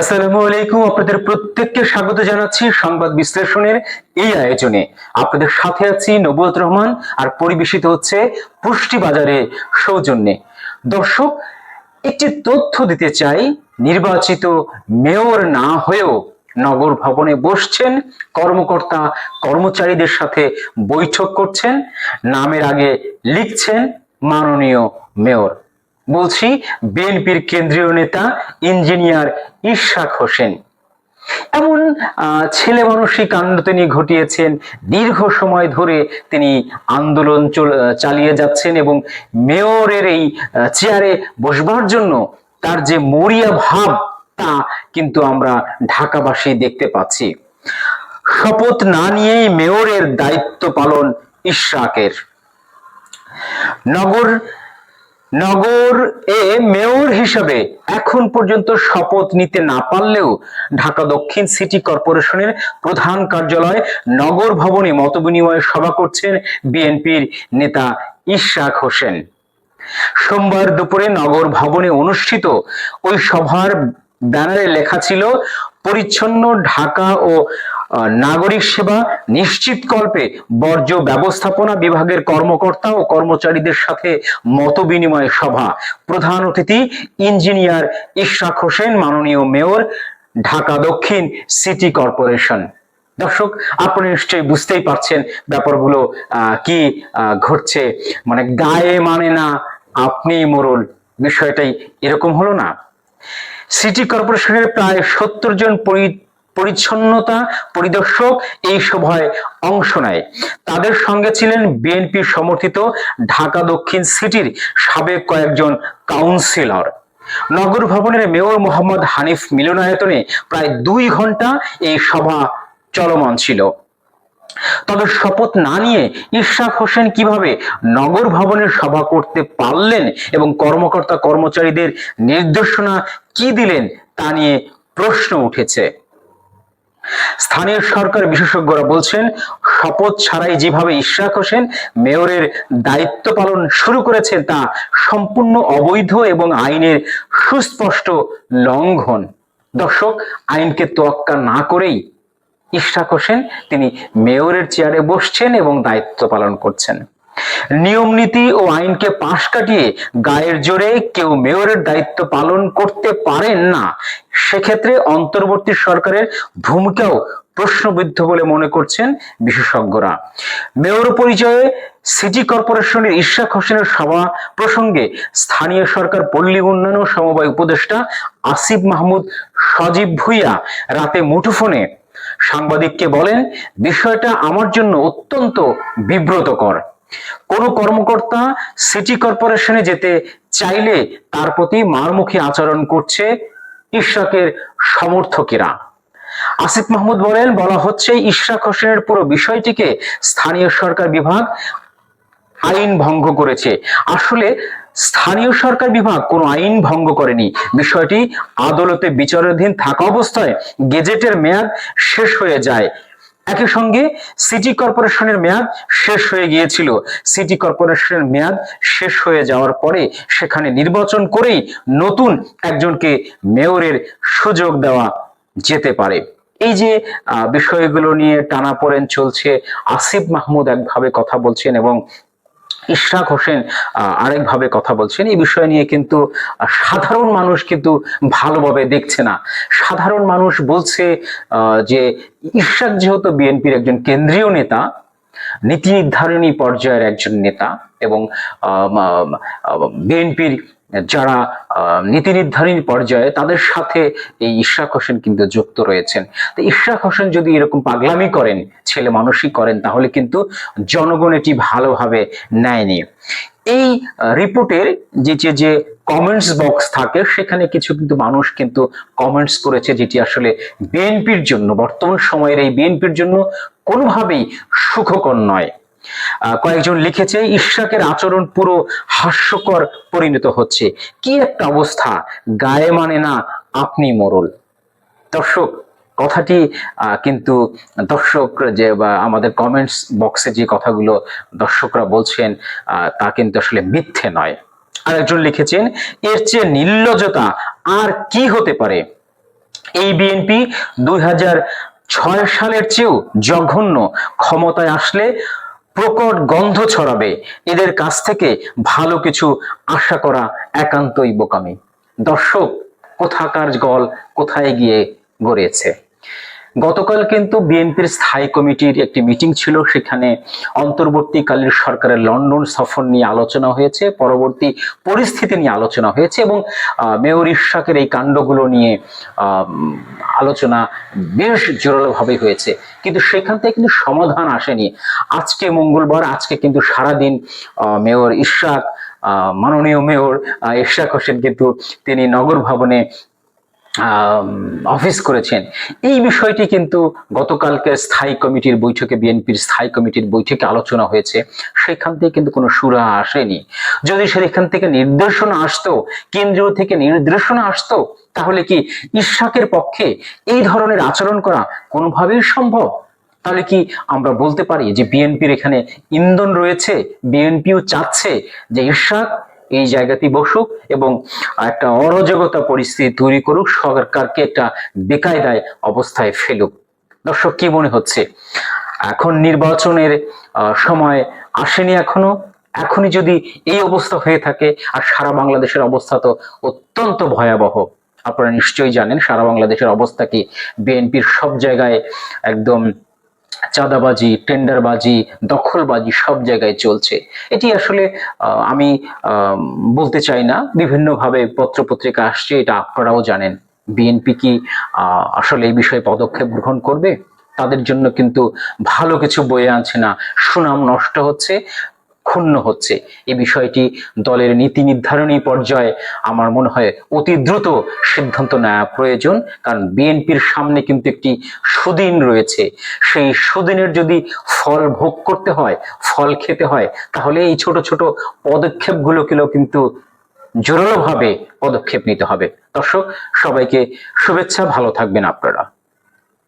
আসসালামু আলাইকুম। আপনাদের প্রত্যেককে স্বাগত জানাচ্ছি সংবাদ বিশ্লেষণের এই আয়োজনে। আপনাদের সাথে আছি নবুয়ত রহমান, আর পরিবেশিত হচ্ছে পুষ্টি বাজারে সৌজন্যে। দর্শক, একটি তথ্য দিতে চাই, নির্বাচিত মেয়র না হয়েও নগর ভবনে বসছেন, কর্মকর্তা কর্মচারীদের সাথে বৈঠক করছেন, নামের আগে লিখছেন মাননীয় মেয়র। বলছি বিএনপির কেন্দ্রীয় নেতা ইঞ্জিনিয়ার ইশাক হোসেন। এমন ছেলে মানুষই কাণ্ড তিনি ঘটিয়েছেন। দীর্ঘ সময় ধরে তিনি আন্দোলন চালিয়ে যাচ্ছেন এবং মেয়রের এই চেয়ারে বসবার জন্য তার যে মরিয়া ভাব, তা কিন্তু আমরা ঢাকাবাসী দেখতে পাচ্ছি। শপথ না নিয়েই মেয়রের দায়িত্ব পালন ইশরাকের নগর নগর এ মেয়র হিসাবে এখন পর্যন্ত শপথ নিতে না পারলেও ঢাকা দক্ষিণ সিটি কর্পোরেশনের প্রধান কার্যালয় নগর ভবনে মতবিনিময় সভা করছেন বিএনপির নেতা ইশরাক হোসেন। সোমবার দুপুরে নগর ভবনে অনুষ্ঠিত ওই সভার ব্যানারে লেখা ছিল পরিচ্ছন্ন ঢাকা ও নাগরিক সেবা নিশ্চিতকল্পে বর্জ্য ব্যবস্থাপনা বিভাগের কর্মকর্তা ও কর্মচারীদের সাথে মতবিনিময় সভা। প্রধান অতিথি ইঞ্জিনিয়ার ইশরাক হোসেন, মাননীয় মেয়র, ঢাকা দক্ষিণ সিটি কর্পোরেশন। দর্শক, আপনি নিশ্চয়ই বুঝতেই পারছেন ব্যাপারগুলো কি ঘটছে। মানে গায়ে মানে না আপনি মোরল। বিষয়টাই এরকম হলো না। সিটি কর্পোরেশনের প্রায় সত্তর জন পরি- পরিচ্ছন্নতা পরিদর্শক এই সভায় অংশ নেয়। তাদের সঙ্গে ছিলেন বিএনপি সমর্থিত ঢাকা দক্ষিণ সিটির সাবেক কয়েকজন কাউন্সিলর। নগর ভবনের মেয়র মোহাম্মদ হানিফ মিলনায়তনে প্রায় দুই ঘণ্টা এই সভা চলমান ছিল। তবে শপথ না নিয়ে ইশরাক হোসেন কীভাবে নগর ভবনের সভা করতে পারলেন এবং কর্মকর্তা কর্মচারীদের নির্দেশনা কি দিলেন তা নিয়ে প্রশ্ন উঠেছে। স্থানীয় সরকার বিশেষজ্ঞরা বলছেন, শপথ ছাড়াই যেভাবে ইশরাক হোসেন মেয়রের দায়িত্ব পালন শুরু করেছেন তা সম্পূর্ণ অবৈধ এবং আইনের সুস্পষ্ট লঙ্ঘন। দর্শক, আইনকে তোয়াক্কা না করেই ইশরাক হোসেন, তিনি মেয়রের চেয়ারে বসছেন এবং দায়িত্ব পালন করছেন। নিয়ম, নীতি ও আইনকে পাশ কাটিয়ে গায়ের জোরে কেউ মেয়রের দায়িত্ব পালন করতে পারেন না। সেক্ষেত্রে অন্তর্বর্তী সরকারের ভূমিকাও প্রশ্নবিদ্ধ বলে মনে করছেন বিশেষজ্ঞরা। মেয়র পরিচয়ে সিটি কর্পোরেশনের ইশরাক হোসেনের সভা প্রসঙ্গে স্থানীয় সরকার, পল্লী উন্নয়ন ও সমবায় উপদেষ্টা আসিফ মাহমুদ সজীব ভুইয়া রাতে মুঠোফোনে সাংবাদিককে বলেন, বিষয়টা আমার জন্য অত্যন্ত বিব্রতকর। কোনো কর্মকর্তা সিটি কর্পোরেশনে যেতে চাইলে তার প্রতি মারমুখী আচরণ করছে ইশরাকের সমর্থকেরা। আসিফ মাহমুদ বলেন, বলা হচ্ছে, ইশরাক হোসেনের পুরো বিষয়টিকে স্থানীয় সরকার বিভাগ আইন ভঙ্গ করেছে। আসলে স্থানীয় সরকার বিভাগ কোনো আইন ভঙ্গ করেনি। বিষয়টি আদালতে বিচারাধীন থাকা অবস্থায় গেজেটের মেয়াদ শেষ হয়ে যায়। একই সঙ্গে সিটি কর্পোরেশনের মেয়াদ শেষ হয়ে গিয়েছিল। সিটি কর্পোরেশনের মেয়াদ শেষ হয়ে যাওয়ার পরে সেখানে নির্বাচন করেই নতুন একজনকে মেয়রের সুযোগ দেওয়া যেতে পারে। এই যে বিষয়গুলো নিয়ে টানাপোড়েন চলছে, আসিফ মাহমুদ একভাবে কথা বলছেন এবং ইশরাক হোসেন আরেকভাবে কথা বলছেন। এই বিষয় নিয়ে কিন্তু সাধারণ মানুষ কিন্তু ভালোভাবে দেখছে না। সাধারণ মানুষ বলছে যে ইশরাক যেহেতু বিএনপির একজন কেন্দ্রীয় নেতা, নীতি নির্ধারণী পর্যায়ের একজন নেতা এবং বিএনপির যারা নীতি নির্ধারণী পর্যায়ে তাদের সাথে এই ইশরাক হোসেন কিন্তু যুক্ত রয়েছেন। তো ইশরাক হোসেন যদি এরকম পাগলামি করেন, ছেলে মানুষই করেন, তাহলে কিন্তু জনগণ এটি ভালোভাবে নেয়নি। এই রিপোর্টের যে যে কমেন্টস বক্স থাকে, সেখানে কিছু কিন্তু মানুষ কিন্তু কমেন্টস করেছে যেটি আসলে বিএনপির জন্য, বর্তমান সময়ের এই বিএনপির জন্য কোনোভাবেই সুখকর নয়। কয়েকজন লিখেছে, ইশরাকের আচরণ পুরো হাস্যকর পরিণত হচ্ছে। কি একটা অবস্থা? গায়ে মানে না, আপনি মোরল। দর্শক, কথাটি কিন্তু দর্শক যে আমাদের কমেন্টস বক্সে যে কথাগুলো দর্শকরা বলছেন তা কিন্তু আসলে মিথ্যে নয়। আরেকজন লিখেছেন, এর চেয়ে নির্লজতা আর কি হতে পারে? এই বিএনপি দুই ছয় সালের চেয়েও জঘন্য ক্ষমতায় আসলে প্রকট গন্ধ ছড়াবে। এদের কাছ থেকে ভালো কিছু আশা করা একান্তই বোকামি। দর্শক, কোথাকার গল কোথায় গিয়ে গড়িয়েছে? গতকাল কিন্তু বিএনপির স্থায়ী কমিটির একটি মিটিং ছিল, সেখানে অন্তর্বর্তীকালীন সরকারের লন্ডন সফর নিয়ে আলোচনা হয়েছে, পরবর্তী পরিস্থিতি নিয়ে আলোচনা হয়েছে এবং মেয়র ইশাকের এই কাণ্ডগুলো নিয়ে আলোচনা বেশ জোরালোভাবে হয়েছে। কিন্তু সেখান থেকে কিন্তু সমাধান আসেনি। আজকে মঙ্গলবার, আজকে কিন্তু সারাদিন মেয়র ইশাক মাননীয় মেয়র ইশাক হোসেন কিন্তু তিনি নগর ভবনে অফিস করেছেন। এই বিষয়টি কিন্তু গতকালকে স্থায়ী কমিটির বৈঠকে, বিএনপির স্থায়ী কমিটির বৈঠকে আলোচনা হয়েছে। সেখান থেকে কিন্তু কোনো সুরা আসেনি। যদি সেখান থেকে নির্দেশনা আসতো, কেন্দ্রীয় থেকে নির্দেশনা আসতো, তাহলে কি ইশাকের পক্ষে এই ধরনের আচরণ করা কোনোভাবেই সম্ভব? তাহলে কি আমরা বলতে পারি যে বিএনপির এখানে ইন্ধন রয়েছে, বিএনপিও চাচ্ছে যে ইরশাদ এই জায়গাতেই বসুক এবং একটা অরাজকতা পরিস্থিতি তৈরি করুক, সরকারকে একটা বেকায়দায় অবস্থায় ফেলুক। দর্শক, কি মনে হচ্ছে? এখন নির্বাচনের সময় আসেনি এখনও। এখনই যদি এই অবস্থা হয়ে থাকে, আর সারা বাংলাদেশের অবস্থা তো অত্যন্ত ভয়াবহ। আপনারা নিশ্চয়ই জানেন, সারা বাংলাদেশের অবস্থা কি? বিএনপির সব জায়গায় একদম চাঁদাবাজি, টেন্ডারবাজি, দখলবাজি সব জায়গায় চলছে। এটি আসলে আমি বলতে চাই না, বিভিন্নভাবে পত্রপত্রিকা আসছে, এটা আপনারাও জানেন। বিএনপি কি আসলে এই বিষয়ে পদক্ষেপ গ্রহণ করবে? তাদের জন্য কিন্তু ভালো কিছু বয়ে আনছে না। সুনাম নষ্ট হচ্ছে। ক্ষুণ্ণ হচ্ছে। এই বিষয়টি দলের নীতি নির্ধারণী পর্যায়ে আমার মনে হয় অতি দ্রুত সিদ্ধান্ত নেওয়া প্রয়োজন, কারণ বিএনপির সামনে কিন্তু একটি সুদিন রয়েছে। সেই সুদিনের যদি ফল ভোগ করতে হয়, ফল খেতে হয়, তাহলে এই ছোট ছোট পদক্ষেপগুলোকেও কিন্তু জোরালোভাবে পদক্ষেপ নিতে হবে। দর্শক, সবাইকে শুভেচ্ছা, ভালো থাকবেন আপনারা।